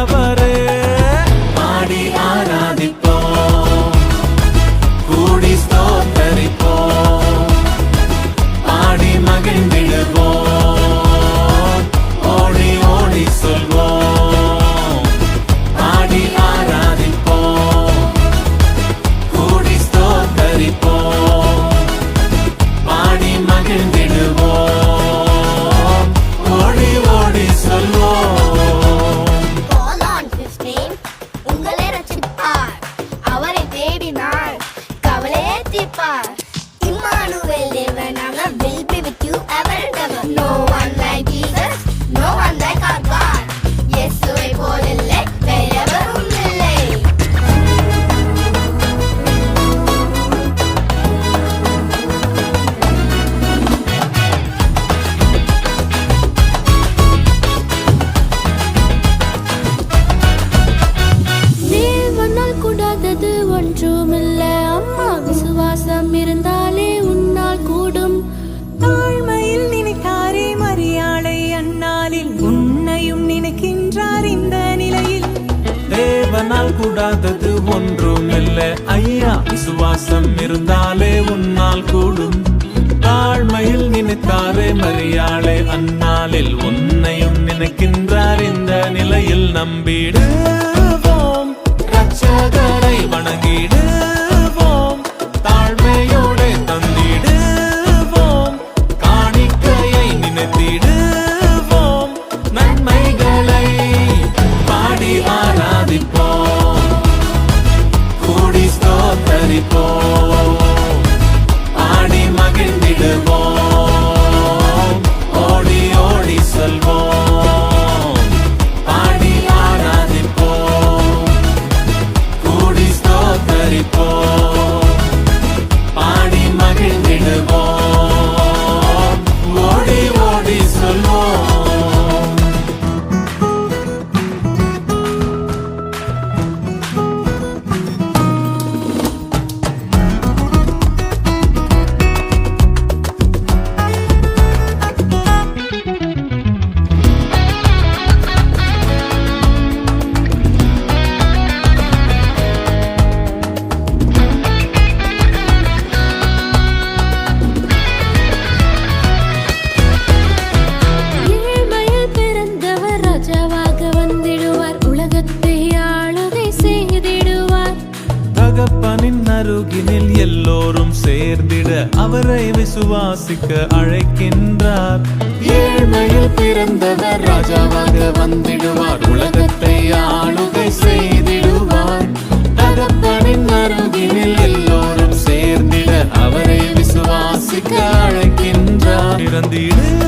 ஆண்டவரே அவனால் கூடாதது ஒன்றுமில்ல. ஐயா விசுவாசம் இருந்தாலே உன்னால் கூடும். தாழ்மையில் நினைத்தாரே மரியாளே அந்நாளில் உன்னையும் நினைக்கின்றார் இந்த நிலையில் நம்பிடு. people. உலகினில் எல்லோரும் சேர்ந்திட அவரை விசுவாசிக்க அழைக்கின்றார். ஏழ்மையில் பிறந்தவர் ராஜாவாக வந்திடுவார். உலகத்தை ஆளுகை செய்திடுவார். தகப்பனின் அருகினில் எல்லோரும் சேர்ந்திட அவரை விசுவாசிக்க அழைக்கின்றார். பிறந்திடு